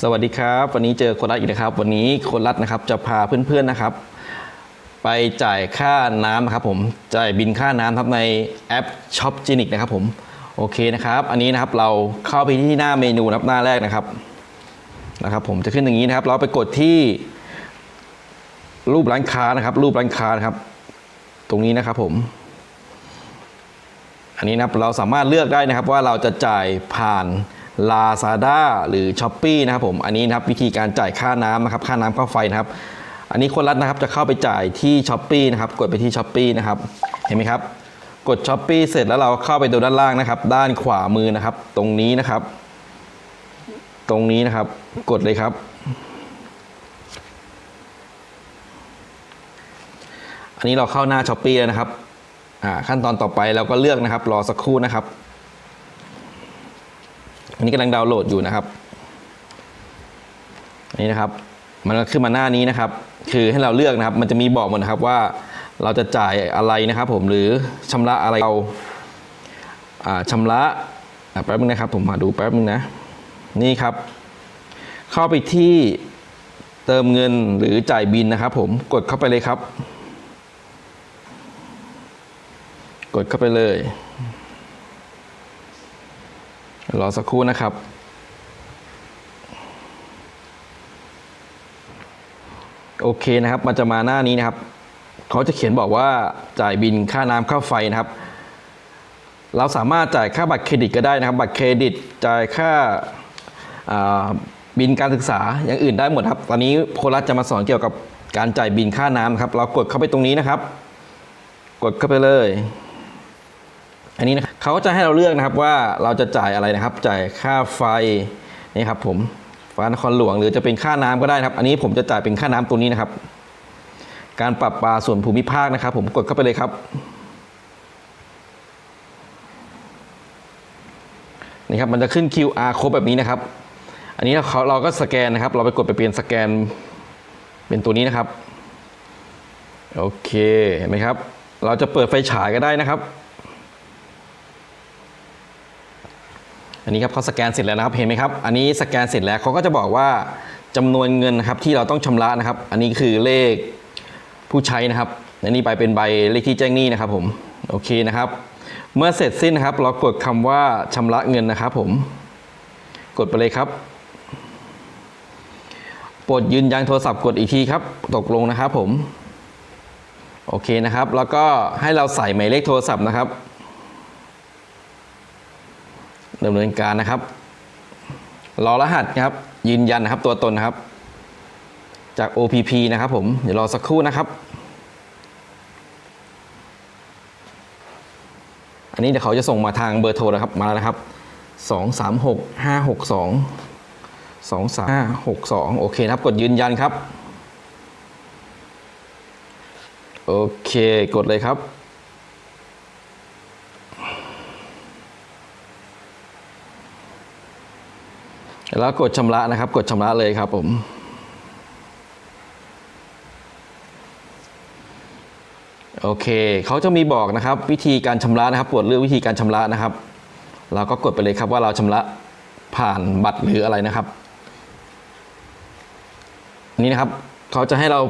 สวัสดีครับ วันนี้เจอคนรัดอีกนะครับ วันนี้คนรัดนะครับจะพาเพื่อนๆนะครับ ไปจ่ายค่าน้ำนะครับผมจ่ายบินค่าน้ำครับในแอปช็อปจินิกนะครับผมโอเคนะครับ อันนี้นะครับเราเข้าไปที่หน้าเมนูนะครับหน้าแรกนะครับนะครับ ผมจะขึ้นอย่างนี้นะครับ เราไปกดที่ รูปร้านค้านะครับ รูปร้านค้านะครับ ตรงนี้นะครับผม อันนี้นะครับเราสามารถเลือกได้นะครับว่าเราจะจ่ายผ่าน Lazada หรือ s h อ p e e นะครับผมอันนี้นะครับวิธีการจ่ายค่าน้ำนะครับค่าน้ำค่าไฟนะครับ อันนี้คนรัดนะครับจะเข้าไปจ่ายที่ s h อ p e e นะครับกดไปที่ s h อ p e e นะครับเห็นไหมครับกด s h อ p e e เสร็จแล้วเราเข้าไปดูด้านล่างนะครับ ด้านขวามือนะครับ ตรงนี้นะครับ ตรงนี้นะครับกดเลยครับอันนี้เราเข้าหน้า s h อ p e e แล้วนะครับ ขั้นตอนต่อไปเราก็เลือกนะครับ รอสักครู่นะครับ นนี้กำลังดาวน์โหลดอยู่นะครับ อันนี้นะครับ มันก็ขึ้นมาหน้านี้นะครับ คือให้เราเลือกนะครับ มันจะมีบอกหมดนะครับว่าเราจะจ่ายอะไรนะครับ ผมหรือชำระอะไรเราอ่าชำระอะแป๊บนึงนะครับ ผมมาดูแป๊บนึงนะ นี่ครับ เข้าไปที่เติมเงินหรือจ่ายบินนะครับ ผมกดเข้าไปเลยครับ กดเข้าไปเลย รอสักครู่นะครับ โอเคนะครับ มันจะมาหน้านี้นะครับ เขาจะเขียนบอกว่าจ่ายบินค่าน้ำค่าไฟนะครับ เราสามารถจ่ายค่าบัตรเครดิตก็ได้นะครับ บัตรเครดิตจ่ายค่าาบินการศึกษาอย่างอื่นได้หมดครับ ตอนนี้โครัสจะมาสอนเกี่ยวกับการจ่ายบินค่าน้ำครับ เรากดเข้าไปตรงนี้นะครับ กดเข้าไปเลย อันนี้นะเขาก็จะให้เราเลือกนะครับว่าเราจะจ่ายอะไรนะครับ จ่ายค่าไฟนี่ครับผมฟ้านครหลวงหรือจะเป็นค่าน้ำก็ได้ครับ อันนี้ผมจะจ่ายเป็นค่าน้ำตัวนี้นะครับ การปรับปลาส่วนภูมิภาคนะครับ ผมกดเข้าไปเลยครับนี่ครับมันจะขึ้น QR code แบบนี้นะครับ อันนี้เราเราก็สแกนนะครับ เราไปกดไปเปลี่ยนสแกนเป็นตัวนี้นะครับ โอเคเห็นไหมครับ เราจะเปิดไฟฉายก็ได้นะครับ อันนี้ครับเขาสแกนเสร็จแล้วนะครับเห็นไหมครับ อันนี้สแกนเสร็จแล้วเขาก็จะบอกว่าจำนวนเงินนะครับที่เราต้องชำระนะครับ อันนี้คือเลขผู้ใช้นะครับอันนี้ไปเป็นใบเลขที่แจ้งหนี้นะครับผมโอเคนะครับ เมื่อเสร็จสิ้นนะครับ เรากดคำว่าชำระเงินนะครับ ผมกดไปเลยครับปดยืนยันโทรศัพท์กดอีกทีครับ ตกลงนะครับผม โอเคนะครับ แล้วก็ให้เราใส่หมายเลขโทรศัพท์นะครับ ดำเนินการนะครับ รอรหัสนะครับ ยืนยันนะครับตัวตนนะครับ จาก OPP นะครับ ผมเดี๋ยวรอสักครู่นะครับ อันนี้เดี๋ยวเขาจะส่งมาทางเบอร์โทรนะครับมาแล้วนะครับ 2 3 6 5 6 2 2 3 5 6 2 โอเคนะครับ กดยืนยันครับ โอเค กดเลยครับ แล้วกดชำระนะครับ กดชำระเลยครับผมโอเคเขาจะมีบอกนะครับ วิธีการชำระนะครับกดเลือกวิธีการชำระนะครับ เราก็กดไปเลยครับว่าเราชำระผ่านบัตรหรืออะไรนะครับ นี่นะครับเขาจะให้เรา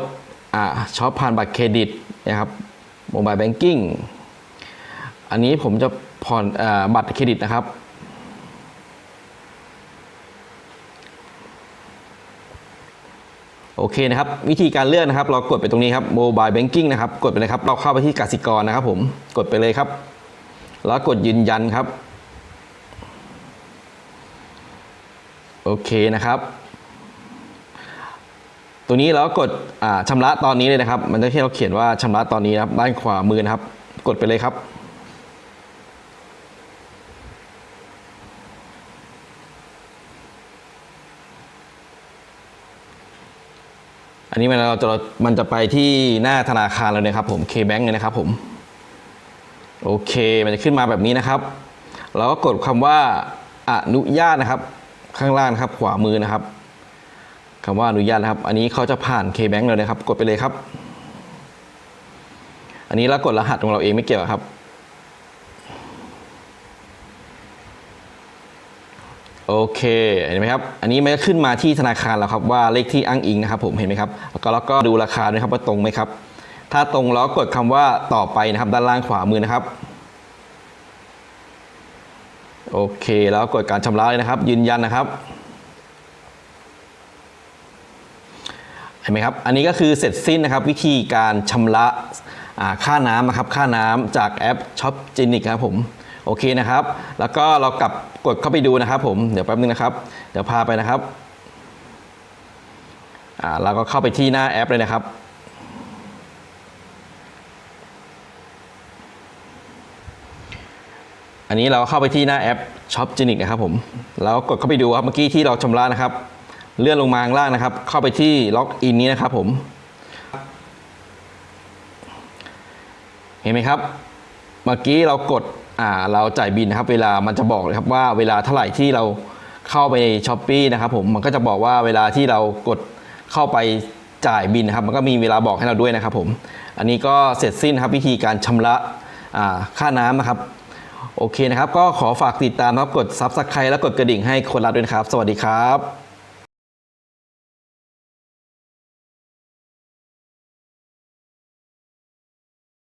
อ่าช็อปผ่านบัตรเครดิตนะครับโมบายแบงกิ้งอันนี้ผมจะผ่อนอบัตรเครดิตนะครับ โอเคนะครับ วิธีการเลือกนะครับ เรากดไปตรงนี้ครับโมบายแบงกิ้งนะครับ กดไปเลยครับ เราเข้าไปที่กสิกรนะครับผม กดไปเลยครับ แล้วกดยืนยันครับ โอเคนะครับ ตัวนี้เรากดอ่าชำระตอนนี้เลยนะครับ มันจะให้เราเขียนว่าชำระตอนนี้นะครับ ด้านขวามือนะครับ กดไปเลยครับ อันนี้มันเราจะมันจะไปที่หน้าธนาคารเราเลยครับผม K-Bank เลยนะครับผมโอเค มันจะขึ้นมาแบบนี้นะครับ เราก็กดคำว่าอนุญาตนะครับ ข้างล่างครับขวามือนะครับคำว่าอนุญาตนะครับ อันนี้เขาจะผ่าน K-Bank เลยนะครับ กดไปเลยครับ อันนี้เรากดรหัสของเราเองไม่เกี่ยวครับ โอเคเห็นไหมครับอันนี้มันก็ขึ้นมาที่ธนาคารแล้วครับว่าเลขที่อ้างอิงนะครับผมเห็นไหมครับแล้วก็แล้วก็ดูราคาด้วยครับว่าตรงไหมครับ ถ้าตรงแล้วกดคำว่าต่อไปนะครับ ด้านล่างขวามือนะครับโอเค แล้วกดการชำระเลยนะครับ ยืนยันนะครับเห็นไหมครับอันนี้ก็คือเสร็จสิ้นนะครับ วิธีการชำระค่าน้ำนะครับค่าน้ำจากแอปช็อปจินิกครับผม โอเคนะครับ แล้วก็เรากลับกดเข้าไปดูนะครับ ผมเดี๋ยวแป๊บนึงนะครับ เดี๋ยวพาไปนะครับอ่าเราก็เข้าไปที่หน้าแอปเลยนะครับอันนี้เราเข้าไปที่หน้าแอปช็อปจินิกนะครับผมแล้วกดเข้าไปดูครับเมื่อกี้ที่เราชำระนะครับ เลื่อนลงมาข้างล่างนะครับ เข้าไปที่ล็อกอินนี้นะครับผมเห็นไหมครับ เมื่อกี้เรากด อ่าเราจ่ายบินนะครับ เวลามันจะบอกเลยครับว่าเวลาเท่าไหร่ที่เราเข้าไปช้อปปีนะครับผมมันก็จะบอกว่าเวลาที่เรากดเข้าไปจ่ายบินนะครับมันก็มีเวลาบอกให้เราด้วยนะครับผมอันนี้ก็เสร็จสิ้นครับวิธีการชำระอ่าค่าน้ำนะครับ โอเคนะครับ ก็ขอฝากติดตามนะครับกด Subscribe และกดกระดิ่งให้คนรักด้วยนะครับ สวัสดีครับ